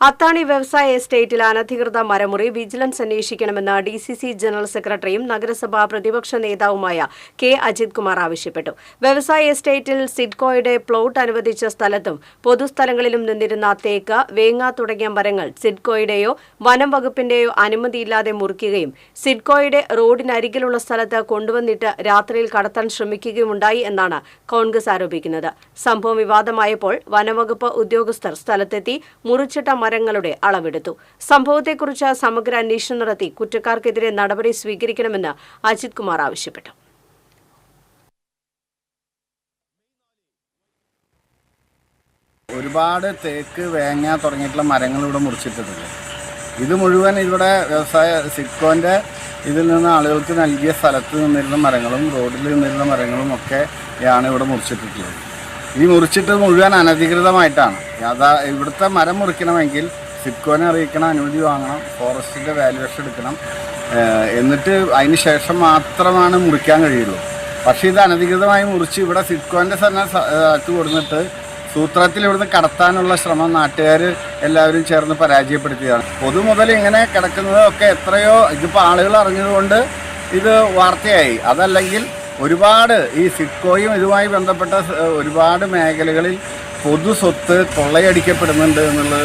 അത്താണി വ്യവസായ എസ്റ്റേറ്റിൽ അനധികൃത മരമുറി വിജിലൻസ് അന്വേഷിക്കണമെന്ന് ഡി സി സി ജനറൽ സെക്രട്ടറിയും നഗരസഭാ പ്രതിപക്ഷ നേതാവുമായ കെ അജിത് കുമാർ ആവശ്യപ്പെട്ടു. വ്യവസായ എസ്റ്റേറ്റിൽ സിഡ്കോയുടെ പ്ലോട്ട് അനുവദിച്ച സ്ഥലത്തും പൊതുസ്ഥലങ്ങളിലും നിന്നിരുന്ന തേക്ക് വേങ്ങ തുടങ്ങിയ മരങ്ങൾ സിഡ്കോയുടെയോ വനം വകുപ്പിന്റെയോ അനുമതിയില്ലാതെ മുറിക്കുകയും സിഡ്കോയുടെ റോഡിനരികിലുള്ള സ്ഥലത്ത് കൊണ്ടുവന്നിട്ട് രാത്രിയിൽ കടത്താൻ ശ്രമിക്കുകയുമുണ്ടായി എന്നാണ് കോൺഗ്രസ് ആരോപിക്കുന്നത്. സംഭവം വിവാദമായപ്പോൾ വനംവകുപ്പ് ഉദ്യോഗസ്ഥർ സ്ഥലത്തെത്തി മുറിച്ചിട്ട മരങ്ങളുടെ അളവെടുത്തു. സംഭവത്തെക്കുറിച്ച് സമഗ്ര അന്വേഷണം നടത്തി കുറ്റക്കാർക്കെതിരെ നടപടി സ്വീകരിക്കണമെന്ന് അജിത് കുമാർ ആവശ്യപ്പെട്ടു. ഒരുപാട് തേക്ക് വേങ്ങ തുടങ്ങിയിട്ടുള്ള മരങ്ങൾ ഇവിടെ മുറിച്ചിട്ടിട്ടുണ്ട്. ഇത് മുഴുവൻ ഇവിടെ വ്യവസായ സിക്കോന്റെ ഇതിൽ നിന്ന് ആളുകൾക്ക് നൽകിയ സ്ഥലത്ത് നിന്നിരുന്ന മരങ്ങളും റോഡിൽ നിന്നിരുന്ന മരങ്ങളും ഒക്കെയാണ് ഇവിടെ മുറിച്ചിട്ടിട്ടുള്ളത് ഈ മുറിച്ചിട്ട് മുഴുവൻ അനധികൃതമായിട്ടാണ്. യഥാ ഇവിടുത്തെ മരം മുറിക്കണമെങ്കിൽ സിപ്കോനെ അറിയിക്കണം അനുമതി വാങ്ങണം ഫോറസ്റ്റിന്റെ വാല്യുവേഷൻ എടുക്കണം. എന്നിട്ട് അതിന് ശേഷം മാത്രമാണ് മുറിക്കാൻ കഴിയുള്ളൂ. പക്ഷേ ഇത് അനധികൃതമായി മുറിച്ച് ഇവിടെ സിഡ്കോന്റെ തന്നെ സ്ഥലത്ത് കൊടുത്തിട്ട് സൂത്രത്തിൽ ഇവിടുന്ന് കടത്താനുള്ള ശ്രമം നാട്ടുകാർ എല്ലാവരും ചേർന്ന് പരാജയപ്പെടുത്തിയതാണ്. പൊതുമുതൽ ഇങ്ങനെ കിടക്കുന്നതൊക്കെ എത്രയോ ഇതിപ്പോൾ ആളുകൾ അറിഞ്ഞതുകൊണ്ട് ഇത് വാർത്തയായി. അതല്ലെങ്കിൽ ഒരുപാട് ഈ സിഡ്കോയും ഇതുമായി ബന്ധപ്പെട്ട ഒരുപാട് മേഖലകളിൽ പൊതു സ്വത്ത് കൊള്ളയടിക്കപ്പെടുന്നുണ്ട് എന്നുള്ളത്